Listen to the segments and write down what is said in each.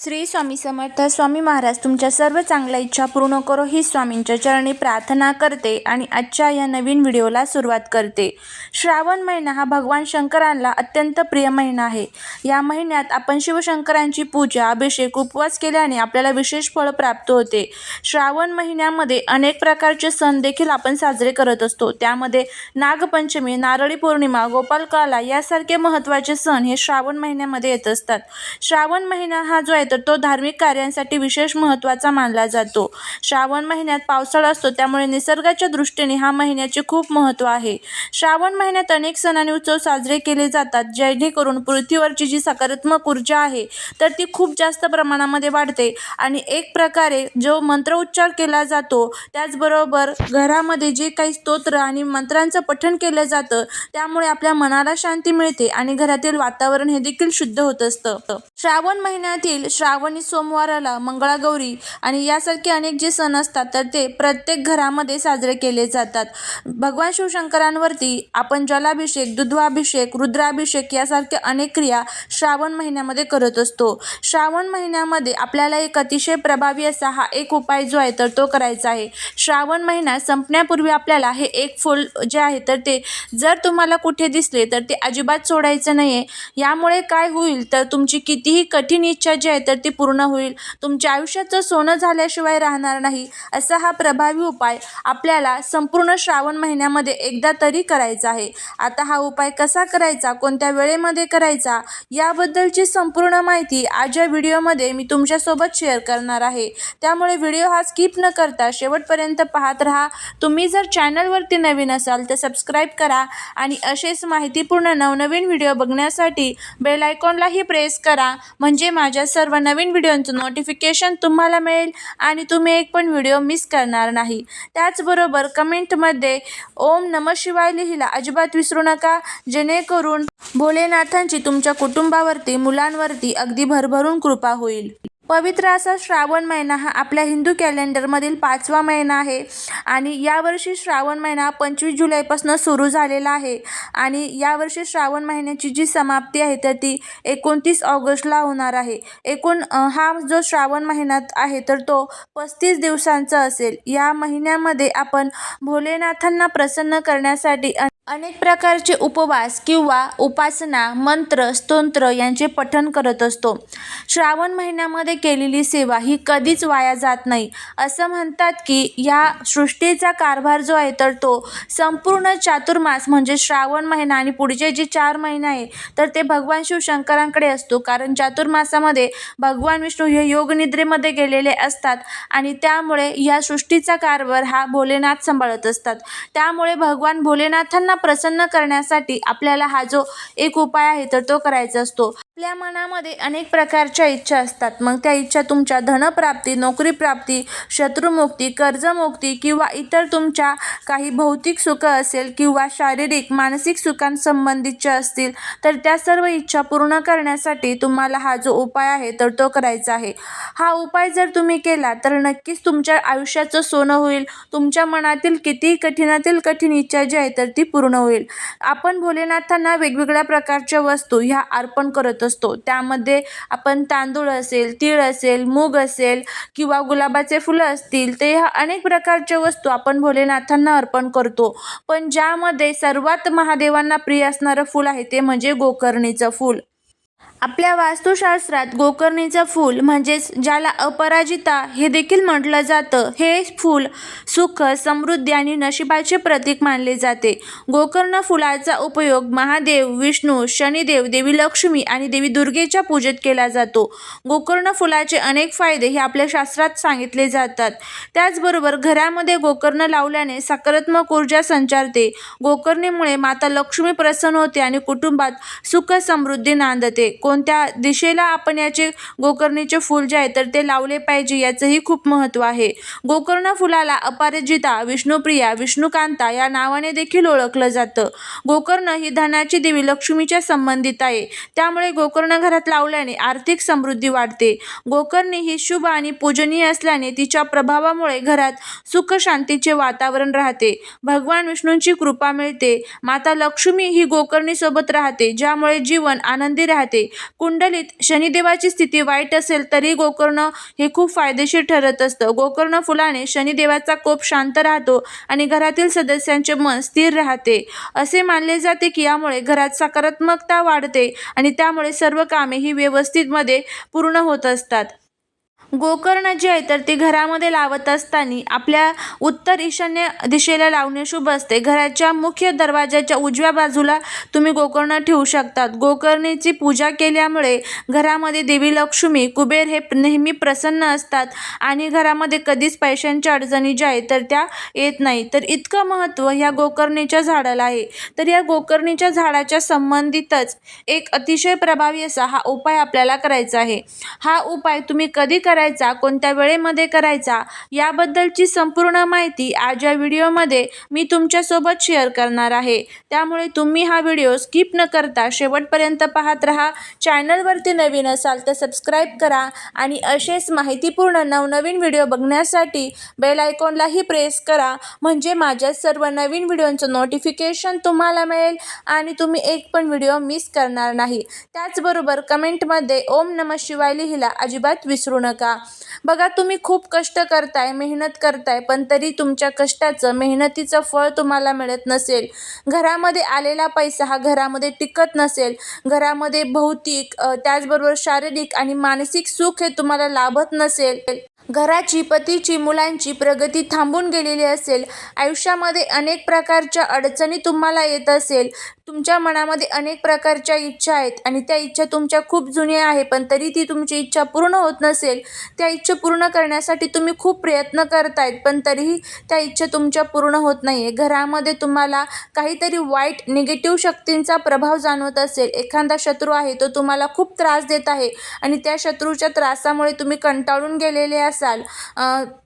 श्री स्वामी समर्थ स्वामी महाराज तुमच्या सर्व चांगल्या इच्छा पूर्ण करो ही स्वामींच्या चरणी प्रार्थना करते आणि आजच्या या नवीन व्हिडिओला सुरुवात करते. श्रावण महिना हा भगवान शंकरांना अत्यंत प्रिय महिना आहे. या महिन्यात आपण शिवशंकरांची पूजा अभिषेक उपवास केल्याने आपल्याला विशेष फळ प्राप्त होते. श्रावण महिन्यामध्ये अनेक प्रकारचे सण देखील आपण साजरे करत असतो. त्यामध्ये नागपंचमी नारळी पौर्णिमा गोपालकाला यासारखे महत्त्वाचे सण हे श्रावण महिन्यामध्ये येत असतात. श्रावण महिना हा जो आहे तर तो धार्मिक कार्यांसाठी विशेष महत्त्वाचा मानला जातो. श्रावण महिन्यात पावसाळा असतो त्यामुळे निसर्गाच्या दृष्टीने हा महिन्याचे खूप महत्त्व आहे. श्रावण महिन्यात अनेक सण आणि उत्सव साजरे केले जातात जेणेकरून पृथ्वीवरची जी सकारात्मक ऊर्जा आहे तर ती खूप जास्त प्रमाणामध्ये वाढते. आणि एक प्रकारे जो मंत्रोच्चार केला जातो त्याचबरोबर घरामध्ये जे काही स्तोत्र आणि मंत्रांचं पठण केलं जातं त्यामुळे आपल्या मनाला शांती मिळते आणि घरातील वातावरण हे देखील शुद्ध होत असतं. श्रावण महिन्यातील श्रावणी सोमवाराला मंगळागौरी आणि यासारखे अनेक जे सण असतात तर ते प्रत्येक घरामध्ये साजरे केले जातात. भगवान शिवशंकरांवरती आपण जलाभिषेक दुधवाभिषेक रुद्राभिषेक यासारख्या अनेक क्रिया श्रावण महिन्यामध्ये करत असतो. श्रावण महिन्यामध्ये आपल्याला एक अतिशय प्रभावी असा हा एक उपाय जो आहे तर तो करायचा आहे. श्रावण महिना संपण्यापूर्वी आपल्याला हे एक फूल जे आहे तर ते जर तुम्हाला कुठे दिसले तर ते अजिबात सोडायचं नाही आहे यामुळे काय होईल तर तुमची कितीही कठीण इच्छा जी आहे तर ती पूर्ण होईल. तुमच्या आयुष्याचं सोनं झाल्याशिवाय राहणार नाही असा हा प्रभावी उपाय आपल्याला संपूर्ण श्रावण महिन्यामध्ये एकदा तरी करायचा आहे. आता हा उपाय कसा करायचा कोणत्या वेळेमध्ये करायचा याबद्दलची संपूर्ण माहिती आज या व्हिडिओमध्ये मी तुमच्यासोबत शेअर करणार आहे. त्यामुळे व्हिडिओ हा स्किप न करता शेवटपर्यंत पाहत राहा. तुम्ही जर चॅनलवरती नवीन असाल तर सबस्क्राईब करा आणि असेच माहितीपूर्ण नवनवीन व्हिडिओ बघण्यासाठी बेल आयकॉनलाही प्रेस करा. म्हणजे माझ्या सर्व नवीन व्हिडिओंचं नोटिफिकेशन तुम्हाला मिळेल आणि तुम्ही एक पण व्हिडिओ मिस करणार नाही. त्याचबरोबर कमेंटमध्ये ओम नम शिवाय लिहिला अजिबात विसरू नका. जेणेकरून भोलेनाथांची तुमच्या कुटुंबावरती मुलांवरती अगदी भरभरून कृपा होईल. पवित्र असा श्रावण महिना हा आपल्या हिंदू कॅलेंडरमधील पाचवा महिना आहे. आणि यावर्षी श्रावण महिना पंचवीस जुलैपासून सुरू झालेला आहे. आणि यावर्षी श्रावण महिन्याची जी समाप्ती आहे तर ती एकोणतीस ऑगस्टला होणार आहे. एकूण हा जो श्रावण महिन्यात आहे तर तो पस्तीस दिवसांचा असेल. या महिन्यामध्ये आपण भोलेनाथांना प्रसन्न करण्यासाठी अनेक प्रकारचे उपवास किंवा उपासना मंत्र स्तोत्र यांचे पठण करत असतो. श्रावण महिन्यामध्ये केलेली सेवा ही कधीच वाया जात नाही. असं म्हणतात की या सृष्टीचा कारभार जो आहे तर तो संपूर्ण चातुर्मास म्हणजे श्रावण महिना आणि पुढचे जे चार महिने आहे तर ते भगवान शिवशंकरांकडे असतो. कारण चातुर्मासामध्ये भगवान विष्णू हे योगनिद्रेमध्ये गेलेले असतात आणि त्यामुळे या सृष्टीचा कारभार हा भोलेनाथ सांभाळत असतात. त्यामुळे भगवान भोलेनाथांना प्रसन्न करण्यासाठी आपल्याला हा जो एक उपाय आहे तर तो करायचा असतो. आपल्या मनामध्ये अनेक प्रकारच्या इच्छा असतात. मग त्या इच्छा तुमच्या धनप्राप्ती नोकरीप्राप्ती शत्रुमुक्ती कर्जमुक्ती किंवा इतर तुमच्या काही भौतिक सुख असेल किंवा शारीरिक मानसिक सुखांसंबंधीच्या असतील तर त्या सर्व इच्छा पूर्ण करण्यासाठी तुम्हाला हा जो उपाय आहे तर तो करायचा आहे. हा उपाय जर तुम्ही केला तर नक्कीच तुमच्या आयुष्याचं सोनं होईल. तुमच्या मनातील कितीही कठीणातील कठीण इच्छा जी आहे तर ती पूर्ण होईल. आपण भोलेनाथांना वेगवेगळ्या प्रकारच्या वस्तू ह्या अर्पण करत असतो त्यामध्ये आपण तांदूळ असेल तीळ असेल मूग असेल किंवा गुलाबाचे फुलं असतील ते ह्या अनेक प्रकारच्या वस्तू आपण भोलेनाथांना अर्पण करतो. पण ज्यामध्ये सर्वात महादेवांना प्रिय असणारं फूल आहे ते म्हणजे गोकर्णीचं फूल. आपल्या वास्तुशास्त्रात गोकर्णीचं फूल म्हणजेच ज्याला अपराजिता हे देखील म्हटलं जातं हे फूल सुख समृद्धी आणि नशिबाचे प्रतीक मानले जाते. गोकर्ण फुलाचा उपयोग महादेव विष्णू शनिदेव देवी लक्ष्मी आणि देवी दुर्गेच्या पूजेत केला जातो. गोकर्ण फुलाचे अनेक फायदे हे आपल्या शास्त्रात सांगितले जातात. त्याचबरोबर घरामध्ये गोकर्ण लावल्याने सकारात्मक ऊर्जा संचारते. गोकर्णीमुळे माता लक्ष्मी प्रसन्न होते आणि कुटुंबात सुख समृद्धी नांदते. कोणत्या दिशेला आपण याचे गोकर्णीचे फूल जे आहे तर ते लावले पाहिजे याचंही खूप महत्त्व आहे. गोकर्ण फुलाला अपराजिता विष्णुप्रिया विष्णुकांता या नावाने देखील ओळखलं जातं. गोकर्ण ही धनाची देवी लक्ष्मीच्या संबंधित आहे. त्यामुळे गोकर्ण घरात लावल्याने आर्थिक समृद्धी वाढते. गोकर्णी ही शुभ आणि पूजनीय असल्याने तिच्या प्रभावामुळे घरात सुख शांतीचे वातावरण राहते. भगवान विष्णूंची कृपा मिळते. माता लक्ष्मी ही गोकर्णीसोबत राहते ज्यामुळे जीवन आनंदी राहते. कुंडलीत शनिदेवाची स्थिती वाईट असेल तरी गोकर्ण हे खूप फायदेशीर ठरत असतं. गोकर्ण फुलाने शनिदेवाचा कोप शांत राहतो आणि घरातील सदस्यांचे मन स्थिर राहते. असे मानले जाते की यामुळे घरात सकारात्मकता वाढते आणि त्यामुळे सर्व कामे ही व्यवस्थितमध्ये पूर्ण होत असतात. गोकर्ण जे आहे तर ते घरामध्ये लावत असताना आपल्या उत्तर ईशान्य दिशेला लावणे शुभ असते. घराच्या मुख्य दरवाजाच्या उजव्या बाजूला तुम्ही गोकर्ण ठेवू शकतात. गोकर्णीची पूजा केल्यामुळे घरामध्ये देवी लक्ष्मी कुबेर हे नेहमी प्रसन्न असतात आणि घरामध्ये कधीच पैशांच्या अडचणी ज्या आहेत तर त्या येत नाही. तर इतकं महत्त्व ह्या गोकर्णीच्या झाडाला आहे. तर या गोकर्णीच्या झाडाच्या संबंधितच एक अतिशय प्रभावी असा हा उपाय आपल्याला करायचा आहे. हा उपाय तुम्ही कधी करा करायचा कोणत्या वेळेमध्ये करायचा याबद्दलची संपूर्ण माहिती आज या व्हिडिओमध्ये मी तुमच्यासोबत शेअर करणार आहे. त्यामुळे तुम्ही हा व्हिडिओ स्किप न करता शेवटपर्यंत पाहत राहा. चॅनलवरती नवीन असाल तर सबस्क्राईब करा आणि असेच माहितीपूर्ण नवनवीन व्हिडिओ बघण्यासाठी बेल आयकॉनलाही प्रेस करा. म्हणजे माझ्या सर्व नवीन व्हिडिओंचं नोटिफिकेशन तुम्हाला मिळेल आणि तुम्ही एक पण व्हिडिओ मिस करणार नाही. त्याचबरोबर कमेंटमध्ये ओम नम शिवाय लिहिला अजिबात विसरू नका. बघा तुम्ही खूप कष्ट करताय मेहनत करताय पण तरी तुमच्या कष्टाचं मेहनतीचं फळ तुम्हाला मिळत नसेल. घरामध्ये आलेला पैसा हा घरामध्ये टिकत नसेल. घरामध्ये भौतिक त्याचबरोबर शारीरिक आणि मानसिक सुख हे तुम्हाला लाभत नसेल. घराची पतीची मुलांची प्रगती थांबून गेलेली असेल. आयुष्यामध्ये अनेक प्रकारच्या अडचणी तुम्हाला येत असेल. तुमच्या मनामध्ये अनेक प्रकारच्या इच्छा आहेत आणि त्या इच्छा तुमच्या खूप जुन्या आहे पण तरी ती तुमची इच्छा पूर्ण होत नसेल. त्या इच्छा पूर्ण करण्यासाठी तुम्ही खूप प्रयत्न करतायत पण तरीही त्या इच्छा तुमच्या पूर्ण होत नाही आहे घरामध्ये तुम्हाला काहीतरी वाईट निगेटिव्ह शक्तींचा प्रभाव जाणवत असेल. एखादा शत्रू आहे तो तुम्हाला खूप त्रास देत आहे आणि त्या शत्रूच्या त्रासामुळे तुम्ही कंटाळून गेलेले असाल. असाल.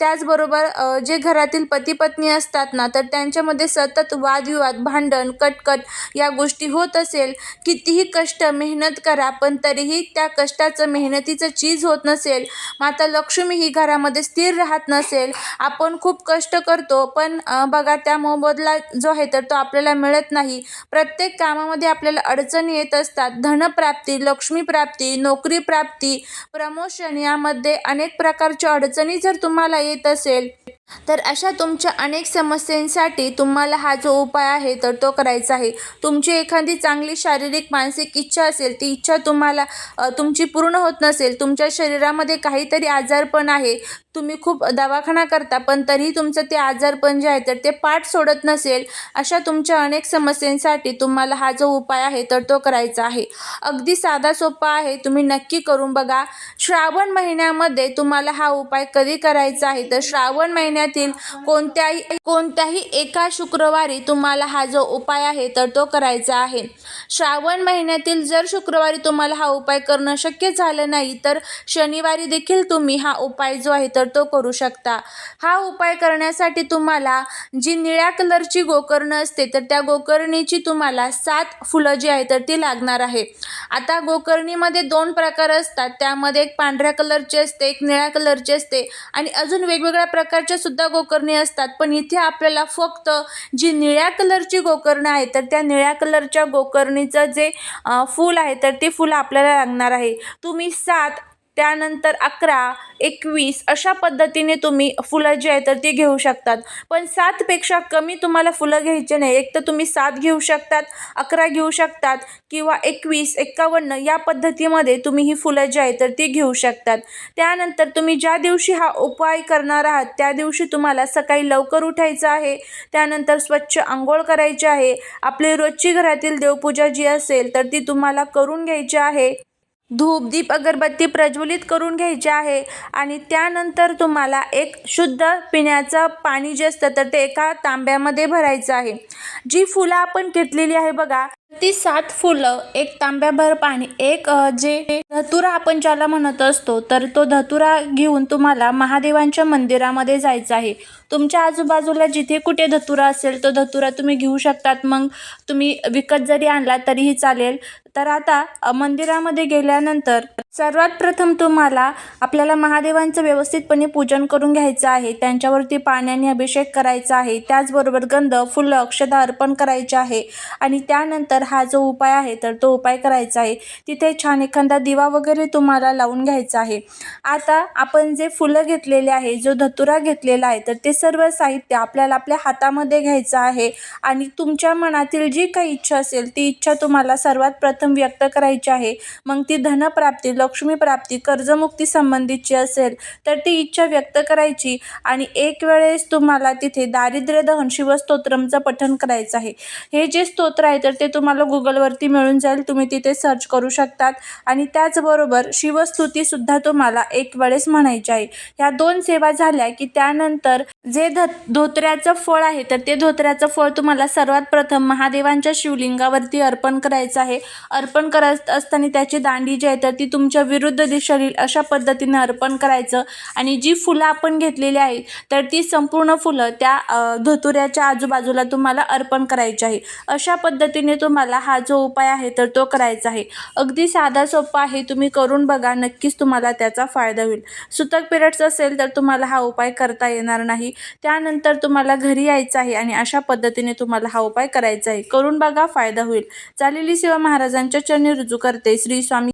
त्याचबरोबर जे घरातील पती पत्नी असतात ना तर त्यांच्यामध्ये सतत वादविवाद भांडण कटकट या गोष्टी होत असेल. कितीही कष्ट मेहनत करा पण तरीही त्या कष्टाचं मेहनतीचं चीज होत नसेल. माता लक्ष्मी ही घरामध्ये स्थिर राहत नसेल. आपण खूप कष्ट करतो पण बघा त्या मोबदला जो आहे तर तो आपल्याला मिळत नाही. प्रत्येक कामामध्ये आपल्याला अडचणी येत असतात. धनप्राप्ती लक्ष्मीप्राप्ती नोकरी प्राप्ती प्रमोशन यामध्ये अनेक प्रकारच्या अडचणी जर तुम्हाला येत असेल तर अशा तुमच्या अनेक समस्यांसाठी तुम्हाला हा जो उपाय आहे तर तो करायचा आहे. तुमची एखादी चांगली शारीरिक मानसिक इच्छा असेल ती इच्छा तुम्हाला तुमची पूर्ण होत नसेल तुमच्या शरीरामध्ये काहीतरी आजारपण आहे. तुम्ही खूप दवाखाना करता पण तरीही तुमचं ते आजारपण जे आहे तर ते पाठ सोडत नसेल अशा तुमच्या अनेक समस्यांसाठी तुम्हाला हा जो उपाय आहे तर तो करायचा आहे. अगदी साधा सोपा आहे तुम्ही नक्की करून बघा. श्रावण महिन्यामध्ये तुम्हाला हा उपाय कधी करायचा आहे? तर श्रावण महिन्यातील कोणत्याही कोणत्याही एका शुक्रवारी तुम्हाला हा जो उपाय आहे तर तो करायचा आहे. श्रावण महिन्यातील जर शुक्रवारी तुम्हाला हा उपाय करणं शक्य झालं नाही तर शनिवारी देखील तुम्ही हा उपाय जो आहे तर तो करू शकता. हा उपाय करण्यासाठी तुम्हाला जी निळ्या कलरची गोकर्ण असते तर त्या गोकर्णीची तुम्हाला सात फुलं जी आहे तर ती लागणार आहे. आता गोकर्णीमध्ये दोन प्रकार असतात. त्यामध्ये एक पांढऱ्या कलरची असते एक निळ्या कलरची असते. आणि अजून वेगवेगळ्या प्रकारच्या सुद्धा गोकर्णी असतात. पण इथे आपल्याला फक्त जी निळ्या कलरची गोकर्ण आहे तर त्या निळ्या कलरच्या गोकर्णीचं जे फूल आहे तर ते फुलं आपल्याला लागणार आहे. तुम्ही सात त्यानंतर अकरा एकवीस अशा पद्धतीने तुम्ही फुलं जी आहे तर ती घेऊ शकतात. पण सातपेक्षा कमी तुम्हाला फुलं घ्यायचे नाही. एक तर तुम्ही सात घेऊ शकतात अकरा घेऊ शकतात किंवा एकवीस एक्कावन्न या पद्धतीमध्ये तुम्ही ही फुलं जी आहे तर ती घेऊ शकतात. त्यानंतर तुम्ही ज्या दिवशी हा उपाय करणार आहात त्या दिवशी तुम्हाला सकाळी लवकर उठायचं आहे. त्यानंतर स्वच्छ आंघोळ करायची आहे. आपली रोजची घरातील देवपूजा जी असेल तर ती तुम्हाला करून घ्यायची आहे. धूप दीप अगरबत्ती प्रज्वलित करून घ्यायची आहे. आणि त्यानंतर तुम्हाला एक शुद्ध पिण्याचं पाणी जे असतं तर ते एका तांब्यामध्ये भरायचं आहे. जी फुलं आपण घेतलेली आहे बघा ती सात फुलं एक तांब्याभर पाणी एक जे धतुरा आपण ज्याला म्हणत असतो तर तो धतुरा घेऊन तुम्हाला महादेवांच्या मंदिरामध्ये जायचं आहे. तुमच्या आजूबाजूला जिथे कुठे धतुरा असेल तो धतुरा तुम्ही घेऊ शकतात. मग तुम्ही विकत जरी आणला तरीही चालेल. तर आता मंदिरामध्ये गेल्यानंतर सर्वात प्रथम तुम्हाला आपल्याला महादेवांचं व्यवस्थितपणे पूजन करून घ्यायचं आहे. त्यांच्यावरती पाण्याने अभिषेक करायचा आहे. त्याचबरोबर गंध फुलं अक्षता अर्पण करायचे आहे. आणि त्यानंतर हा जो उपाय आहे तर तो उपाय करायचा आहे. तिथे छान एखादा दिवा वगैरे तुम्हाला लावून घ्यायचा आहे. आता आपण जे फुलं घेतलेले आहे जो धतुरा घेतलेला आहे तर ते सर्व साहित्य आपल्याला आपल्या हातामध्ये घ्यायचं आहे. आणि तुमच्या मनातील जी काही इच्छा असेल ती इच्छा तुम्हाला सर्वात प्रथम प्रथम व्यक्त करायची आहे. मग ती धनप्राप्ती लक्ष्मीप्राप्ती कर्जमुक्ती संबंधीची असेल तर ती इच्छा व्यक्त करायची आणि एक वेळेस तुम्हाला तिथे दारिद्र्य दहन शिवस्तोत्रमचं पठण करायचं आहे. हे जे स्तोत्र आहे तर ते तुम्हाला गुगलवरती मिळून जाईल. तुम्ही तिथे सर्च करू शकतात आणि त्याचबरोबर शिवस्तुतीसुद्धा तुम्हाला एक वेळेस म्हणायची आहे. ह्या दोन सेवा झाल्या की त्यानंतर जे ध धोत्र्याचं फळ आहे तर ते धोत्र्याचं फळ तुम्हाला सर्वात प्रथम महादेवांच्या शिवलिंगावरती अर्पण करायचं आहे. अर्पण करत असताना त्याची दांडी जी आहे तर ती तुमच्या विरुद्ध दिशेला अशा पद्धतीने अर्पण करायचं. आणि जी फुलं आपण घेतलेली आहेत तर ती संपूर्ण फुलं त्या धतुऱ्याच्या आजूबाजूला तुम्हाला अर्पण करायची आहे. अशा पद्धतीने तुम्हाला हा जो उपाय आहे तर तो करायचा आहे. अगदी साधा सोपा आहे तुम्ही करून बघा नक्कीच तुम्हाला त्याचा फायदा होईल. सुतक पिरियड्स असेल तर तुम्हाला हा उपाय करता येणार नाही. त्यानंतर तुम्हाला घरी यायचं आहे आणि अशा पद्धतीने तुम्हाला हा उपाय करायचा आहे. करून बघा फायदा होईल. चालेली शिवा सेवा महाराजांच्या चरणी रुजू करते. श्री स्वामी